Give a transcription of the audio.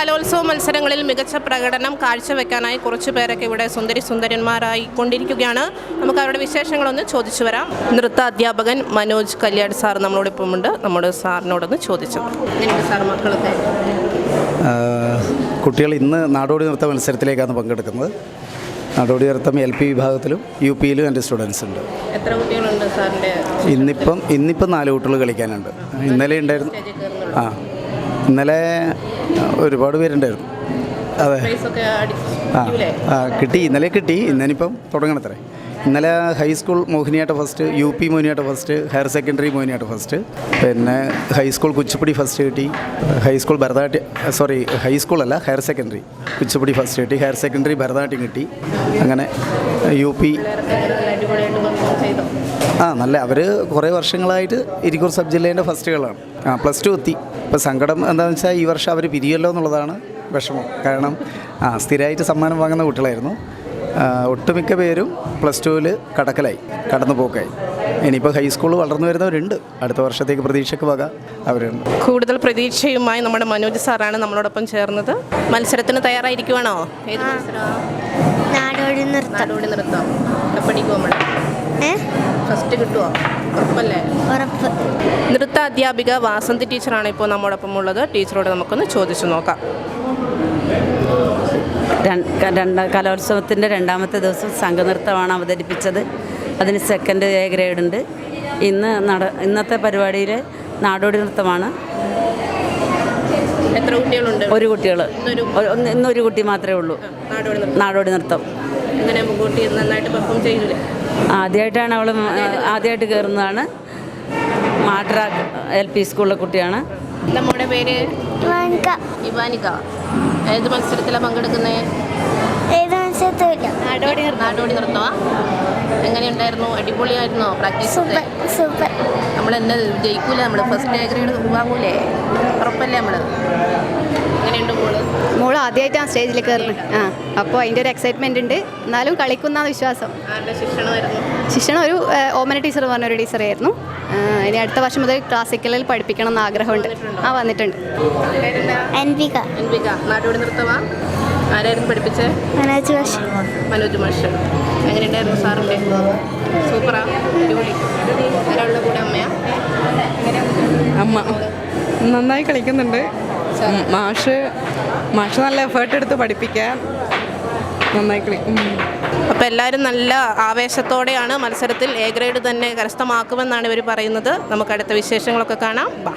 കലോത്സവ മത്സരങ്ങളിൽ മികച്ച പ്രകടനം കാഴ്ചവെക്കാനായി കുറച്ചു പേരൊക്കെ ഇവിടെ സുന്ദരി സുന്ദരന്മാരായി കൊണ്ടിരിക്കുകയാണ്. നമുക്ക് അവരുടെ വിശേഷങ്ങളൊന്ന് ചോദിച്ചു വരാം. നൃത്ത അധ്യാപകൻ മനോജ് കല്യാൺ സാർ നമ്മളോട് ഇപ്പം ഉണ്ട്. നമ്മുടെ സാറിനോടൊന്ന് ചോദിച്ചു എങ്ങനെയുണ്ട് സാർ മക്കളൊക്കെ? കുട്ടികൾ ഇന്ന് നാടോടി നൃത്ത മത്സരത്തിലേക്കാണ് പങ്കെടുക്കുന്നത്. നാടോടി നൃത്തം എൽ പി വിഭാഗത്തിലും യു പിയിലും എന്റെ സ്റ്റുഡൻസ് ഉണ്ട്. എത്ര കുട്ടികളുണ്ട് സാറിന്റെ? ഇന്നിപ്പം ഇന്നിപ്പം നാല് കുട്ടികൾ കളിക്കാനുണ്ട്. ഇന്നലെ ഉണ്ടായിരുന്നു ആ ഇന്നലെ ഒരുപാട് പേരുണ്ടായിരുന്നു. അതെ. ആ ആ കിട്ടി. ഇന്നലെ കിട്ടി. ഇന്നിപ്പം തുടങ്ങണത്രേ. ഇന്നലെ high school Mohiniyattam first U P Mohiniyattam first higher secondary Mohiniyattam first പിന്നെ ഹൈസ്കൂൾ കുച്ചിപ്പുടി ഫസ്റ്റ് കിട്ടി. High school Bharatanatyam sorry high school അല്ല ഹയർ സെക്കൻഡറി കുച്ചിപ്പുടി ഫസ്റ്റ് കിട്ടി. ഹയർ സെക്കൻഡറി ഭരതനാട്യം കിട്ടി. അങ്ങനെ യു പി ചെയ്തോ. ആ നല്ല. അവർ കുറേ വർഷങ്ങളായിട്ട് ഇരിക്കൂർ സബ് ജില്ലേന്റെ ഫസ്റ്റുകളാണ്. ആ പ്ലസ് ടു എത്തി. ഇപ്പോൾ സങ്കടം എന്താണെന്ന് വെച്ചാൽ ഈ വർഷം അവർ പിരിയല്ലോ എന്നുള്ളതാണ് വിഷമം. കാരണം ആ സ്ഥിരമായിട്ട് സമ്മാനം വാങ്ങുന്ന കുട്ടികളായിരുന്നു. ഒട്ടുമിക്ക പേരും പ്ലസ് ടുവിൽ കടക്കലായി കടന്നു പോക്കായി. ഇനിയിപ്പോൾ ഹൈസ്കൂൾ വളർന്നു വരുന്നവരുണ്ട്. അടുത്ത വർഷത്തേക്ക് പ്രതീക്ഷയ്ക്ക് വക അവരുണ്ട്. കൂടുതൽ പ്രതീക്ഷയുമായി നമ്മുടെ മനോജ് സാറാണ് നമ്മളോടൊപ്പം ചേർന്നത്. മത്സരത്തിന് തയ്യാറായിരിക്കുവാണോ? ഏത് മത്സരമാണ് നാടോടി നൃത്തം. നാടോടി നൃത്തം. പഠിക്കുമോ നമ്മൾ ഫസ്റ്റ് കിട്ടുമോ ഉറപ്പല്ലേ? ഉറപ്പ്. നൃത്ത അധ്യാപിക വാസന്തി ടീച്ചറാണ് ഇപ്പോൾ നമ്മോടൊപ്പം ഉള്ളത്. ടീച്ചറോട് നമുക്കൊന്ന് ചോദിച്ചു നോക്കാം. രണ്ട് കലോത്സവത്തിന്റെ രണ്ടാമത്തെ ദിവസം സംഘനൃത്തമാണ് അവതരിപ്പിച്ചത്. അതിന് സെക്കൻഡ് എ ഗ്രേഡ് ഉണ്ട്. ഇന്ന് നട ഇന്നത്തെ പരിപാടിയിൽ നാടോടി നൃത്തമാണ്. എത്ര കുട്ടികളുണ്ട്? ഒരു കുട്ടികൾ ഇന്നൊരു കുട്ടി മാത്രമേ ഉള്ളൂ. നാടോടി നൃത്തം. ഇങ്ങനെ മുൻകൂട്ടി നന്നായിട്ട് പെർഫോം ചെയ്യൂലേ ആദ്യമായിട്ടാണ് അവൾ ആദ്യമായിട്ട് കയറുന്നതാണ് മാട്ര എൽ പി സ്കൂളിലെ കുട്ടിയാണ്. നമ്മുടെ പേര്? ഇവാനിക. ഇവാനിക. ഏത് മത്സരത്തിലാണ് പങ്കെടുക്കുന്നത് ഏത് മത്സരത്തില്ല നാടോടി നാടോടി നൃത്തമാ? എങ്ങനെയുണ്ടായിരുന്നു? അടിപൊളിയായിരുന്നോ? Practice super super. നമ്മൾ എന്നെ ജയിക്കൂല നമ്മൾ ഫസ്റ്റ് ഗ്രേഡ് വാങ്ങൂലേ ഉറപ്പല്ലേ നമ്മൾ ആദ്യമായിട്ടാണ് സ്റ്റേജിൽ കയറുന്നത് ആ അപ്പോൾ അതിന്റെ ഒരു എക്സൈറ്റ്മെന്റ് ഉണ്ട്. എന്നാലും കളിക്കുന്ന വിശ്വാസം. ശിക്ഷണം ഒരു ഓമന ടീച്ചർ പറഞ്ഞ ഒരു ടീച്ചറായിരുന്നു ആയിരുന്നു. ഇനി അടുത്ത വർഷം മുതൽ ക്ലാസിക്കലിൽ പഠിപ്പിക്കണം എന്ന് ആഗ്രഹമുണ്ട്. ആ വന്നിട്ടുണ്ട്. നാടോടി നൃത്തമാ ആരായിരുന്നു പഠിപ്പിച്ചേ? മനോജ് ഭാഷ മനോജ് മാഷ്. എങ്ങനെയുണ്ടായിരുന്നു സാറിന്റെ സൂപ്പറാ? അടിപൊളി. ആരാളുടെ കൂടെ അമ്മയാ? അമ്മ. നന്നായി കളിക്കുന്നുണ്ട്. മാഷ് മാഷ് നല്ല എഫേർട്ട് എടുത്ത് പഠിപ്പിക്കാൻ നന്നായി കളി ഉം. അപ്പോൾ എല്ലാവരും നല്ല ആവേശത്തോടെയാണ് മത്സരത്തിൽ എ ഗ്രേഡ് തന്നെ കരസ്ഥമാക്കുമെന്നാണ് ഇവർ പറയുന്നത്. നമുക്ക് അടുത്ത വിശേഷങ്ങളൊക്കെ കാണാം. ബാ.